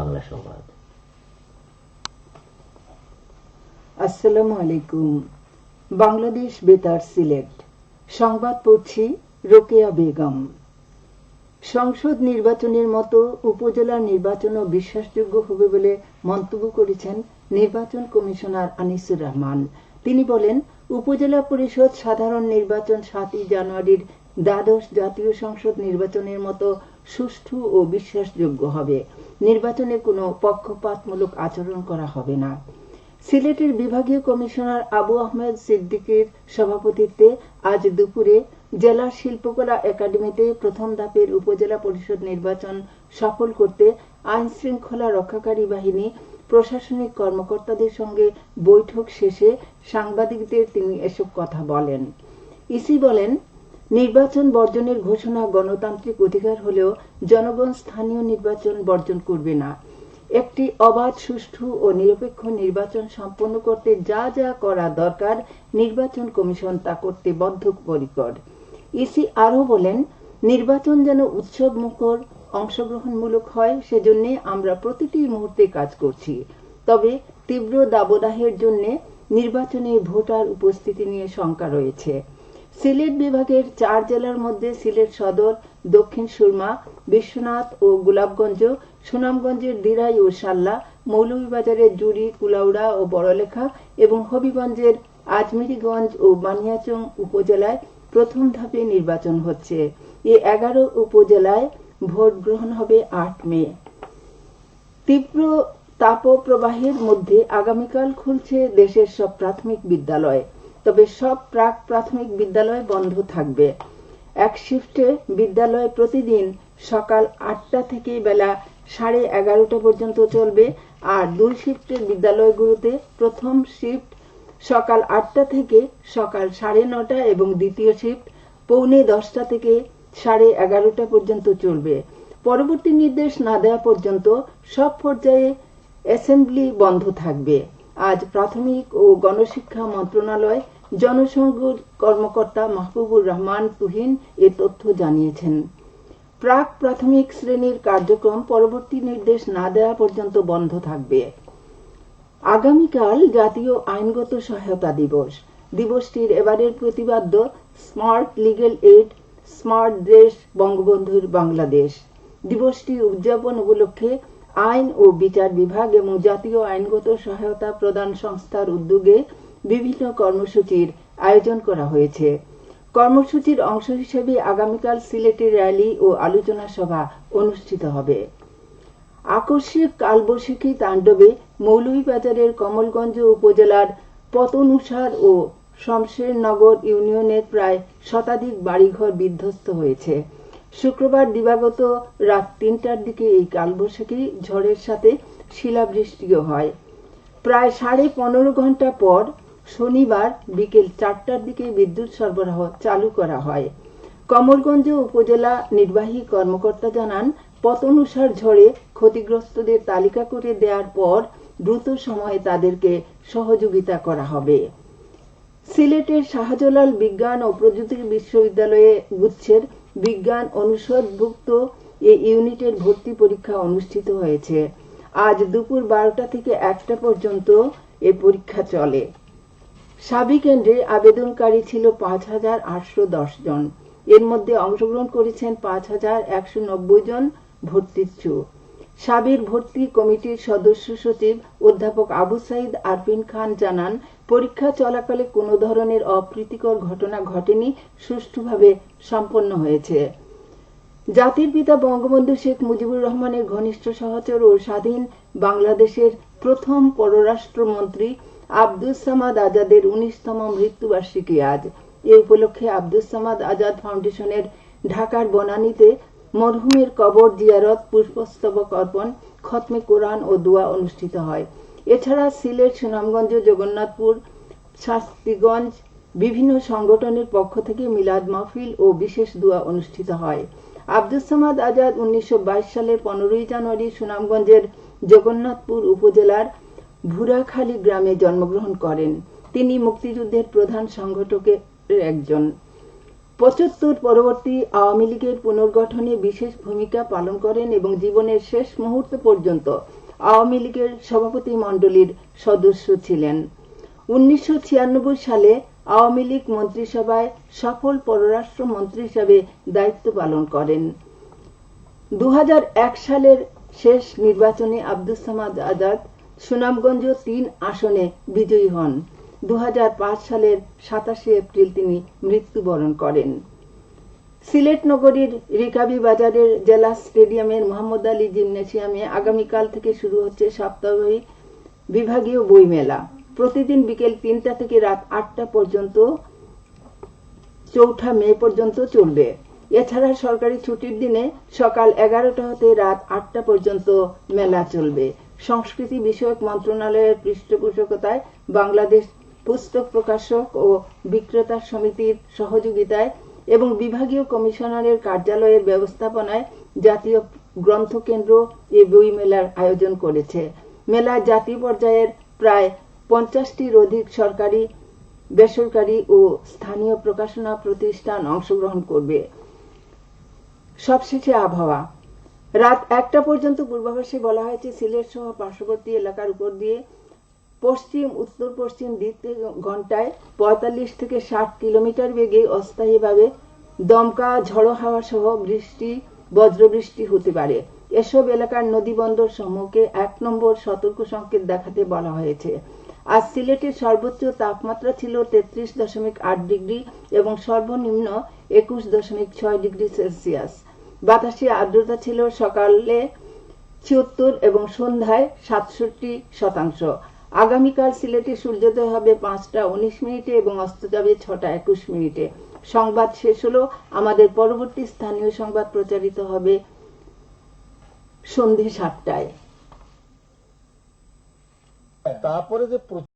বাংলা সংবাদ। আসসালামু আলাইকুম বাংলাদেশ বেতার সিলেট। সংবাদ পড়ছি রোকেয়া বেগম। সংসদ নির্বাচনের মতো উপজেলা নির্বাচনও বিশ্বাসযোগ্য হবে বলে মন্তব্য করেছেন নির্বাচন কমিশনার আনিসুর রহমান। তিনি বলেন, উপজেলা পরিষদ সাধারণ নির্বাচন সাতই জানুয়ারির দ্বাদশ জাতীয় সংসদ নির্বাচনের মতো সুষ্ঠু ও বিশ্বাসযোগ্য হবে। নির্বাচনে কোনো পক্ষপাতমূলক আচরণ করা হবে না। সিলেটের বিভাগীয় কমিশনার আবু আহমেদ সিদ্দিকের সভাপতিত্বে আজ দুপুরে জেলা শিল্পকলা একাডেমিতে প্রথম ধাপের উপজেলা পরিষদ নির্বাচন সফল করতে আইন শৃঙ্খলা রক্ষাকারী বাহিনী, প্রশাসনিক কর্মকর্তাদের সঙ্গে বৈঠক শেষে সাংবাদিকদের তিনি এসব কথা বলেন। ইসি বলেন নির্বাচন বর্জনের ঘোষণা গণতান্ত্রিক অধিকার হলেও জনগণ স্থানীয় নির্বাচন বর্জন করবে না। একটি অবাধ, সুষ্ঠু ও নিরপেক্ষ নির্বাচন সম্পন্ন করতে যা যা করা দরকার, নির্বাচন কমিশন তা করতে বদ্ধপরিকর। ইসি আরও বলেন, নির্বাচন যেন উৎসব মুখর অংশগ্রহণমূলক হয়, সেজন্য আমরা প্রতিটি মুহূর্তে কাজ করছি। তবে তীব্র দাবদাহের জন্য নির্বাচনে ভোটার উপস্থিতি নিয়ে শঙ্কা রয়েছে। সিলেট বিভাগের চার জেলার মধ্যে সিলেট সদর, দক্ষিণ সুরমা, বিশ্বনাথ ও গোলাপগঞ্জ, সুনামগঞ্জের দিরাই ও সাল্লা, মৌলভীবাজারের জুড়ি, কুলাউড়া ও বড়লেখা এবং হবিগঞ্জের আজমিরিগঞ্জ ও বানিয়াচং উপজেলায় প্রথম ধাপে নির্বাচন হচ্ছে। এ এগারো উপজেলায় ভোট গ্রহণ হবে আট মে। তীব্র তাপপ্রবাহের মধ্যে আগামীকাল খুলছে দেশের সব প্রাথমিক বিদ্যালয়। তবে সব প্রাক প্রাথমিক বিদ্যালয় বন্ধ থাকবে। এক শিফটে বিদ্যালয় প্রতিদিন সকাল আটটা থেকে বেলা সাড়ে এগারোটা পর্যন্ত চলবে আর দুই শিফটের বিদ্যালয়গুলোতে প্রথম শিফট সকাল আটটা থেকে সকাল সাড়ে নটা এবং দ্বিতীয় শিফট পৌনে দশটা থেকে সাড়ে এগারোটা পর্যন্ত চলবে। পরবর্তী নির্দেশ না দেওয়া পর্যন্ত সব পর্যায়ে অ্যাসেম্বলি বন্ধ থাকবে। আজ প্রাথমিক ও গণশিক্ষা মন্ত্রণালয় জনসংঘ কর্মকর্তা মাহবুবুর রহমান তুহিন এ তথ্য জানিয়েছেন। প্রাক প্রাথমিক শ্রেণির কার্যক্রম পরবর্তী নির্দেশ না দেওয়া পর্যন্ত বন্ধ থাকবে। আগামীকাল জাতীয় আইনগত সহায়তা দিবস। দিবসটির এবারের প্রতিবাদ্য স্মার্ট লিগেল এইড, স্মার্ট দেশ, বঙ্গবন্ধুর বাংলাদেশ। দিবসটি উদযাপন উপলক্ষে আইন ও বিচার বিভাগ এবং জাতীয় আইনগত সহায়তা প্রদান সংস্থার উদ্যোগে বিভিন্ন কর্মসূচির আয়োজন করা হয়েছে। কর্মসূচির অংশ হিসেবে আগামীকাল সিলেটে র্যালি ও আলোচনা সভা অনুষ্ঠিত হবে। আকস্মিক কালবৈশাখী তাণ্ডবে মৌলভীবাজারের কমলগঞ্জ উপজেলার পতনুসার ও শমশেরনগর ইউনিয়নের প্রায় শতাধিক বাড়িঘর বিধ্বস্ত হয়েছে। শুক্রবার দিবাগত রাত তিনটার দিকে এই কালবৈশাখী ঝড়ের সাথে শিলাবৃষ্টিও হয়। প্রায় সাড়ে পনেরো ঘণ্টা পর শনিবার বিকেল চারটার দিকে বিদ্যুৎ সরবরাহ চালু করা হয়। কমলগঞ্জ উপজেলা নির্বাহী কর্মকর্তা জানান, পতনুসার ঝড়ে ক্ষতিগ্রস্তদের তালিকা করে দেওয়ার পর দ্রুত সময়ে তাদেরকে সহযোগিতা করা হবে। সিলেটের শাহজালাল বিজ্ঞান ও প্রযুক্তি বিশ্ববিদ্যালয়ে গুচ্ছের বিজ্ঞান অনুষদভুক্ত এ ইউনিটের ভর্তি পরীক্ষা অনুষ্ঠিত হয়েছে। আজ দুপুর বারোটা থেকে একটা পর্যন্ত এ পরীক্ষা চলে। সাবি কেন্দ্রে আবেদনকারী ছিল পাঁচ হাজার আটশো দশ জন। এর মধ্যে অংশগ্রহণ করেছেন পাঁচ হাজার একশো নব্বই জন ভর্তিচ্ছু সাবির ভর্তি কমিটির সদস্য সচিব অধ্যাপক আবু সাইদ আরফিন খান জানান, পরীক্ষা চলাকালে কোনো ধরনের অপ্রীতিকর ঘটনা ঘটেনি, সুষ্ঠুভাবে সম্পন্ন হয়েছে। জাতির পিতা বঙ্গবন্ধু শেখ মুজিবুর রহমানের ঘনিষ্ঠ সহচর ও স্বাধীন বাংলাদেশের প্রথম পররাষ্ট্রমন্ত্রী আব্দুস সামাদ আজাদের উনিশতম মৃত্যুবার্ষিকী আজ। এ উপলক্ষে আব্দুস সামাদ আজাদ ফাউন্ডেশনের ঢাকার বনানীতে মরহুমের কবর জিয়ারত, পুষ্পস্তবক অর্পণ, খতমে কোরআন ও দোয়া অনুষ্ঠিত হয়। এছাড়া সিলেট, সুনামগঞ্জ, জগন্নাথপুর শাস্তিগঞ্জ বিভিন্ন সংগঠনের পক্ষ থেকে মিলাদ মাহফিল ও বিশেষ দোয়া অনুষ্ঠিত হয়। আব্দুস সামাদ আজাদ উনিশশো বাইশ সালের পনেরোই জানুয়ারি সুনামগঞ্জের জগন্নাথপুর উপজেলার ভুরাখালী গ্রামে জন্মগ্রহণ করেন। তিনি মুক্তিযুদ্ধের প্রধান সংগঠকের একজন। পঁচাত্তর পরবর্তী আওয়ামী লীগের পুনর্গঠনে বিশেষ ভূমিকা পালন করেন এবং জীবনের শেষ মুহূর্ত পর্যন্ত আওয়ামী লীগের সভাপতি মণ্ডলীর সদস্য ছিলেন। উনিশশো ছিয়ানব্বই সালে আওয়ামী লীগ মন্ত্রিসভায় সফল পররাষ্ট্র মন্ত্রী হিসাবে দায়িত্ব পালন করেন। দু হাজার এক সালের শেষ নির্বাচনে আব্দুস সামাদ আজাদ সুনামগঞ্জ তিন আসনে বিজয়ী হন। দু হাজার পাঁচ সালের সাতাশে এপ্রিল তিনি মৃত্যুবরণ করেন। সিলেট নগরীর রিকাবি বাজারের জেলা স্টেডিয়ামের মোহাম্মদ আলী জিমনেসিয়ামে আগামীকাল থেকে শুরু হচ্ছে সপ্তাহব্যাপী বিভাগীয় বইমেলা। প্রতিদিন বিকেল তিনটা থেকে রাত আটটা পর্যন্ত, চৌঠা মে পর্যন্ত চলবে। এছাড়া সরকারি ছুটির দিনে সকাল এগারোটা হতে রাত আটটা পর্যন্ত মেলা চলবে। সংস্কৃতি বিষয়ক মন্ত্রণালয়ের পৃষ্ঠপোষকতায় বাংলাদেশ পুস্তক প্রকাশক ও বিক্রেতা সমিতির সহযোগিতায় এবং বিভাগীয় কমিশনারের কার্যালয়ের ব্যবস্থাপনায় জাতীয় গ্রন্থকেন্দ্র এ বই মেলার আয়োজন করেছে। মেলায় জাতীয় পর্যায়ের প্রায় পঞ্চাশটির অধিক সরকারি, বেসরকারি ও স্থানীয় প্রকাশনা প্রতিষ্ঠান অংশগ্রহণ করবে। সবশেষে আবহাওয়া। রাত একটা পর্যন্ত পূর্বাভাসে বলা হয়েছে, সিলেট সহ পার্শ্ববর্তী এলাকার উপর দিয়ে পশ্চিম, উত্তর পশ্চিম দিক থেকে ঘন্টায় পঁয়তাল্লিশ থেকে ষাট কিলোমিটার বেগে অস্থায়ীভাবে দমকা, ঝড়ো হাওয়া সহ বৃষ্টি, বজ্রবৃষ্টি হতে পারে। এসব এলাকার নদী বন্দর সমূহকে এক নম্বর সতর্ক সংকেত দেখাতে বলা হয়েছে। আজ সিলেটের সর্বোচ্চ তাপমাত্রা ছিল তেত্রিশ দশমিক আট ডিগ্রি এবং সর্বনিম্ন একুশ দশমিক ছয় ডিগ্রি সেলসিয়াস। বাতাসে আর্দ্রতা ছিল সকালে ছিয়াত্তর এবং সন্ধ্যায় সাতষট্টি শতাংশ। আগামীকাল সিলেটে সূর্যোদয় হবে পাঁচটা উনিশ মিনিটে এবং অস্ত যাবে ছটা একুশ মিনিটে। সংবাদ শেষ হলো। আমাদের পরবর্তী স্থানীয় সংবাদ প্রচারিত হবে সন্ধে সাতটায়। তারপরে যে